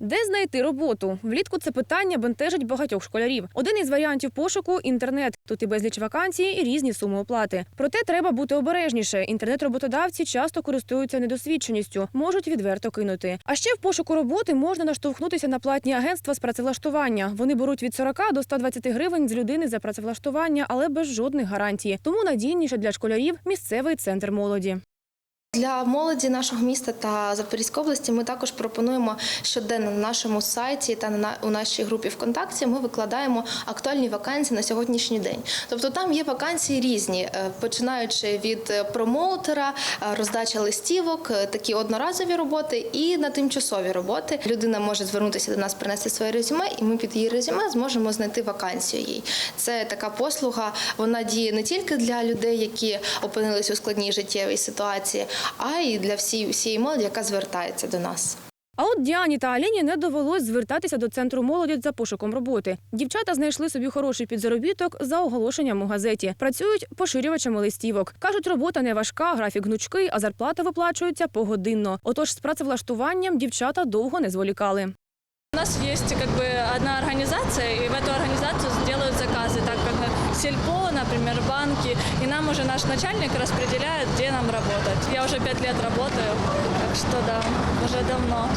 Де знайти роботу? Влітку це питання бентежить багатьох школярів. Один із варіантів пошуку інтернет. Тут і безліч вакансій, і різні суми оплати. Проте треба бути обережніше. Інтернет-роботодавці часто користуються недосвідченістю, можуть відверто кинути. А ще в пошуку роботи можна наштовхнутися на платні агентства з працевлаштування. Вони беруть від 40 до 120 гривень з людини за працевлаштування, але без жодних гарантій. Тому надійніше для школярів місцевий центр молоді. Для молоді нашого міста та Запорізької області ми також пропонуємо щоденно на нашому сайті та на у нашій групі ВКонтакті. Ми викладаємо актуальні вакансії на сьогоднішній день. Тобто там є вакансії різні, е, починаючи від е, промоутера, е, роздача листівок, такі одноразові роботи і на тимчасові роботи. Людина може звернутися до нас, принести своє резюме, і ми під її резюме зможемо знайти вакансію їй. Це така послуга. Вона діє не тільки для людей, які опинились у складній життєвій ситуації, а й для всієї всієї молоді, яка звертається до нас. А от Діані та Аліні не довелось звертатися до центру молоді за пошуком роботи. Дівчата знайшли собі хороший підзаробіток за оголошенням у газеті. Працюють поширювачами листівок. кажуть, робота не важка, графік гнучкий, а зарплата виплачується погодинно. Отож, з працевлаштуванням дівчата довго не зволікали. У нас есть как бы одна организация, и в эту организацию делают заказы, так как на сельпо, например, банки, и нам уже наш начальник распределяет, где нам работать. Я уже пять лет работаю, так что да, уже давно.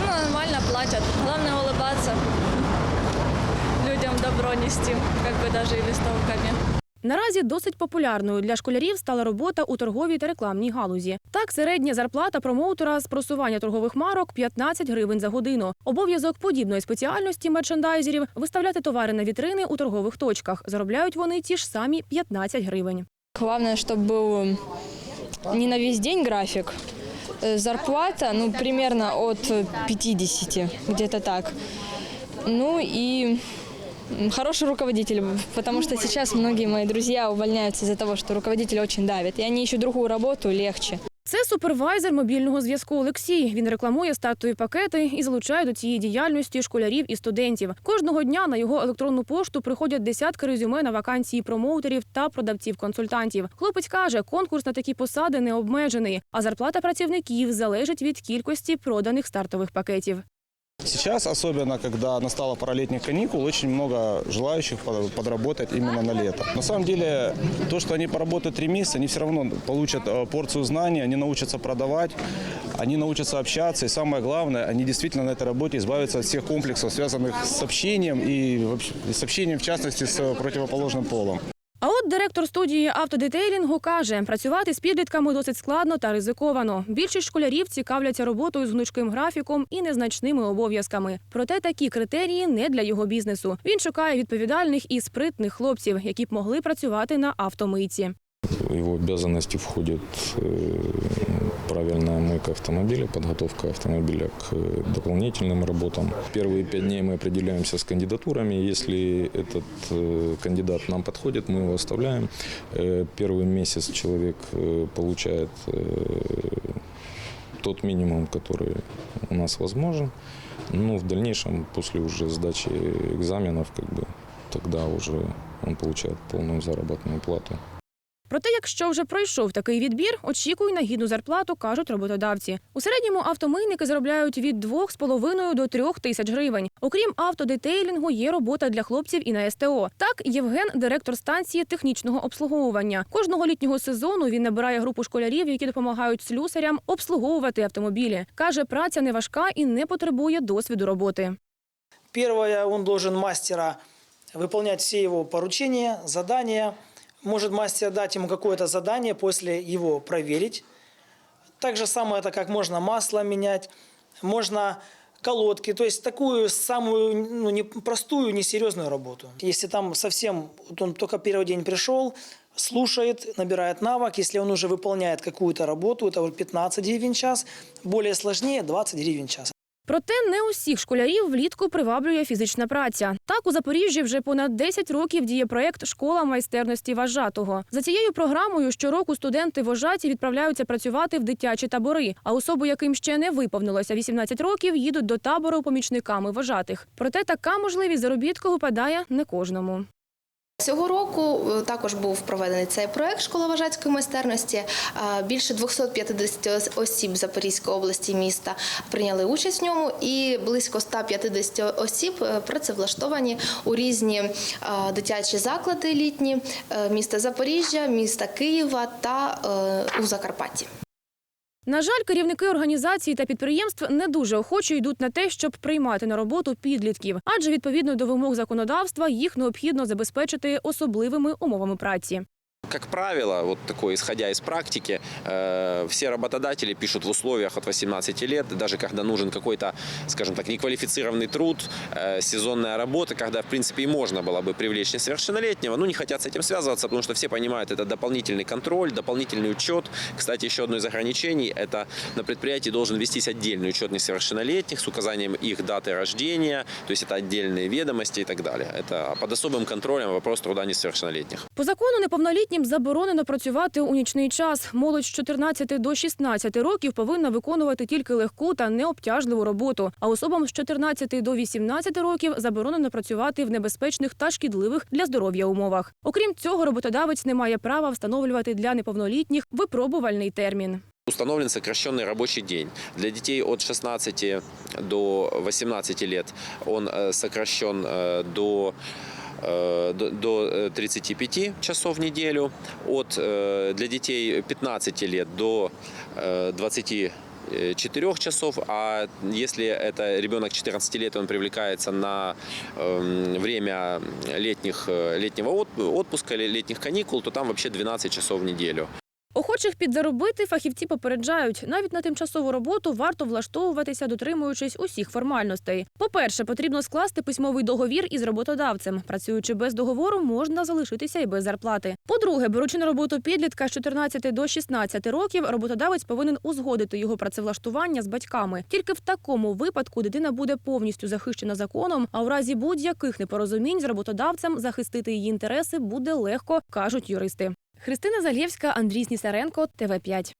Ну, нормально платят, главное улыбаться, людям добро нести, как бы даже и листовками. Наразі досить популярною для школярів стала робота у торговій та рекламній галузі. Так, середня зарплата промоутера з просування торгових марок 15 гривень за годину. Обов'язок подібної спеціальності мерчендайзерів виставляти товари на вітрини у торгових точках. Заробляють вони ті ж самі 15 гривень. Главное, чтобы был не на весь день график. Э, Зарплата, ну, примерно от 50, где-то так. Ну и м, хороший руководитель, потому что сейчас многие мои друзья увольняются из-за того, что руководитель очень давит, и они ищут другую работу легче. Це супервайзер мобільного зв'язку Олексій. Він рекламує стартові пакети і залучає до цієї діяльності школярів і студентів. Кожного дня на його електронну пошту приходять десятки резюме на вакансії промоутерів та продавців-консультантів. Хлопець каже, конкурс на такі посади не обмежений, а зарплата працівників залежить від кількості проданих стартових пакетів. Сейчас, особенно когда настала пора летних каникул, очень много желающих под- подработать именно на лето. На самом деле, то, что они поработают три месяца, они все равно получат э, порцию знаний, они научатся продавать, они научатся общаться, и самое главное, они действительно на этой работе избавятся от всех комплексов, связанных с общением и, вообще- и с общением, в частности, с э, противоположным полом. Директор студії автодетейлінгу каже, працювати з підлітками досить складно та ризиковано. Більшість школярів цікавляться роботою з гнучким графіком і незначними обов'язками. Проте такі критерії не для його бізнесу. Він шукає відповідальних і спритних хлопців, які б могли працювати на автомийці. В його обязанности входит мойка автомобиля, подготовка автомобиля к э, дополнительным работам. Первые пять дней мы определяемся с кандидатурами. Если этот э, кандидат нам подходит, мы его оставляем. Э, Первый месяц человек получает тот минимум, который у нас возможен. Ну, в дальнейшем, после уже сдачи экзаменов, как бы, тогда уже он получает полную заработную плату. Проте, якщо вже пройшов такий відбір, очікуй на гідну зарплату, кажуть роботодавці. У середньому автомийники заробляють від 2,5 до 3 тисяч гривень. Окрім автодетейлінгу, є робота для хлопців і на СТО. Так, Євген, директор станції технічного обслуговування. Кожного літнього сезону він набирає групу школярів, які допомагають слюсарям обслуговувати автомобілі. каже, праця не важка і не потребує досвіду роботи. Первое, он должен мастера выполнять все его поручения, задания. Может мастер дать ему какое-то задание, после его проверить. Так же самое, это как можно масло менять, можно колодки, то есть такую самую ну, простую, несерьезную работу. Если там совсем, вот он только первый день пришел, слушает, набирает навык, если он уже выполняет какую-то работу, это уже 15 гривен час, более сложнее 20 гривен час. Проте не усіх школярів влітку приваблює фізична праця. Так у Запоріжжі вже понад 10 років діє проєкт Школа майстерності вожатого. За цією програмою щороку студенти вожаті відправляються працювати в дитячі табори. А особи, яким ще не виповнилося 18 років, їдуть до табору помічниками вожатих. Проте така можливість заробітку випадає не кожному. Цього року е, також був проведений цей проект Школа вважацької майстерності. Е, Більше 250 ос- осіб Запорізької області міста прийняли участь в ньому, і близько 150 осіб е, працевлаштовані у різні дитячі заклади літні міста Запоріжжя, міста Києва та у Закарпатті. На жаль, керівники організацій та підприємств не дуже охоче йдуть на те, щоб приймати на роботу підлітків, адже відповідно до вимог законодавства їх необхідно забезпечити особливими умовами праці. Как правило, вот такое, исходя из практики, э, все работодатели пишут в условиях от 18 лет, даже когда нужен какой-то, скажем так, неквалифицированный труд, э, сезонная работа, когда, в принципе, и можно было бы привлечь несовершеннолетнего, но не хотят с этим связываться, потому что все понимают, это дополнительный контроль, дополнительный учет. Кстати, еще одно из ограничений, это на предприятии должен вестись отдельный учет несовершеннолетних с указанием их даты рождения, то есть это отдельные ведомости и так далее. Это под особым контролем вопрос труда несовершеннолетних. По закону неповнолітнім заборонено працювати у нічний час. Молодь з 14 до 16 років повинна виконувати тільки легку та необтяжливу роботу. А особам з 14 до 18 років заборонено працювати в небезпечних та шкідливих для здоров'я умовах. Окрім цього, роботодавець не має права встановлювати для неповнолітніх випробувальний термін. Установлен сокращенный рабочий день. Для детей от 16 до 18 лет он э, сокращен э, до э, до- до э, 35 часов в неделю. От, э, для детей 15 лет до э, 24 часов, а если это ребенок 14 лет, он привлекается на эм, время летних, э, летнего от- отпуска или летних каникул, то там вообще 12 часов в неделю. Охочих підзаробити фахівці попереджають, навіть на тимчасову роботу варто влаштовуватися, дотримуючись усіх формальностей. По-перше, потрібно скласти письмовий договір із роботодавцем. Працюючи без договору, можна залишитися і без зарплати. По-друге, беручи на роботу підлітка з 14 до 16 років, роботодавець повинен узгодити його працевлаштування з батьками. Тільки в такому випадку дитина буде повністю захищена законом, а у разі будь-яких непорозумінь з роботодавцем захистити її інтереси буде легко, кажуть юристи. Христина Залєвська, Андрій Снісаренко, ТВ 5